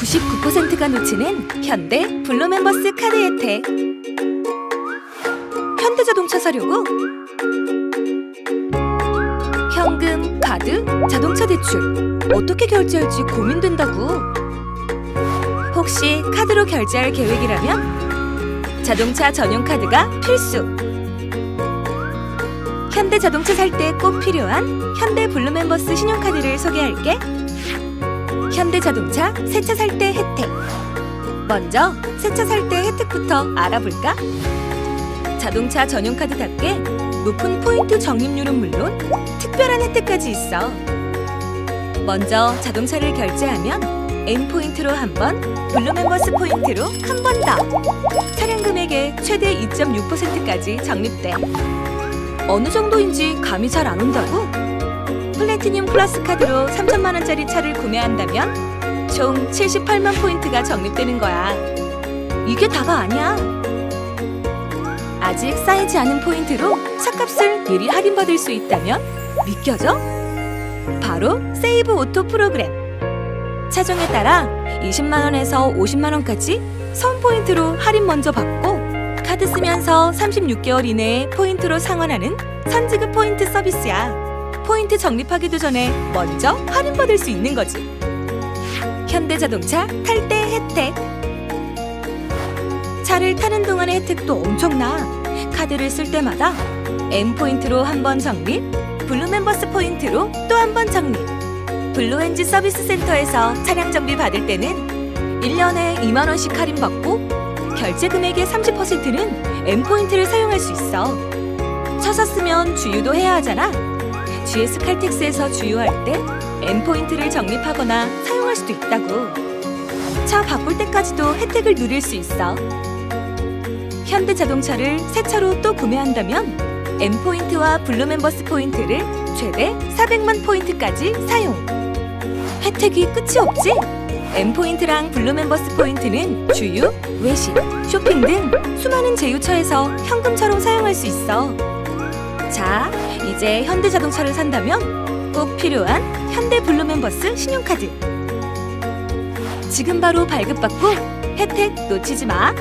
99%가 놓치는 현대 블루멤버스 카드 혜택. 현대자동차 사려고 현금, 카드, 자동차 대출. 어떻게 결제할지 고민된다고. 혹시 카드로 결제할 계획이라면 자동차 전용 카드가 필수. 현대자동차 살 때 꼭 필요한 현대 블루멤버스 신용카드를 소개할게 현대자동차 새 차 살 때 혜택 먼저 새 차 살 때 혜택부터 알아볼까? 자동차 전용카드답게 높은 포인트 적립률은 물론 특별한 혜택까지 있어 먼저 자동차를 결제하면 N포인트로 한 번, 블루멤버스 포인트로 한 번 더 차량 금액의 최대 2.6%까지 적립돼 어느 정도인지 감이 잘 안 온다고? 플래티늄 플러스 카드로 3천만 원짜리 차를 구매한다면 총 78만 포인트가 적립되는 거야. 이게 다가 아니야. 아직 쌓이지 않은 포인트로 차값을 미리 할인받을 수 있다면 믿겨져? 바로 세이브 오토 프로그램. 차종에 따라 20만 원에서 50만 원까지 선 포인트로 할인 먼저 받고 카드 쓰면서 36개월 이내에 포인트로 상환하는 선지급 포인트 서비스야. 포인트 적립하기도 전에 먼저 할인받을 수 있는 거지. 현대자동차 탈 때 혜택. 차를 타는 동안의 혜택도 엄청나. 카드를 쓸 때마다 M 포인트로 한 번 적립, 블루 멤버스 포인트로 또 한 번 적립. 블루엔지 서비스 센터에서 차량 정비 받을 때는 1년에 2만 원씩 할인 받고 결제 금액의 30%는 M 포인트를 사용할 수 있어. 차 샀으면 주유도 해야 하잖아. GS 칼텍스에서 주유할 때 M 포인트를 적립하거나 사용할 수도 있다고. 차 바꿀 때까지도 혜택을 누릴 수 있어. 현대 자동차를 새 차로 또 구매한다면 M 포인트와 블루멤버스 포인트를 최대 400만 포인트까지 사용. 혜택이 끝이 없지? M 포인트랑 블루멤버스 포인트는 주유, 외식, 쇼핑 등 수많은 제휴처에서 현금처럼 사용할 수 있어. 자, 이제 현대자동차를 산다면 꼭 필요한 현대 블루멤버스 신용카드. 지금 바로 발급받고 혜택 놓치지 마.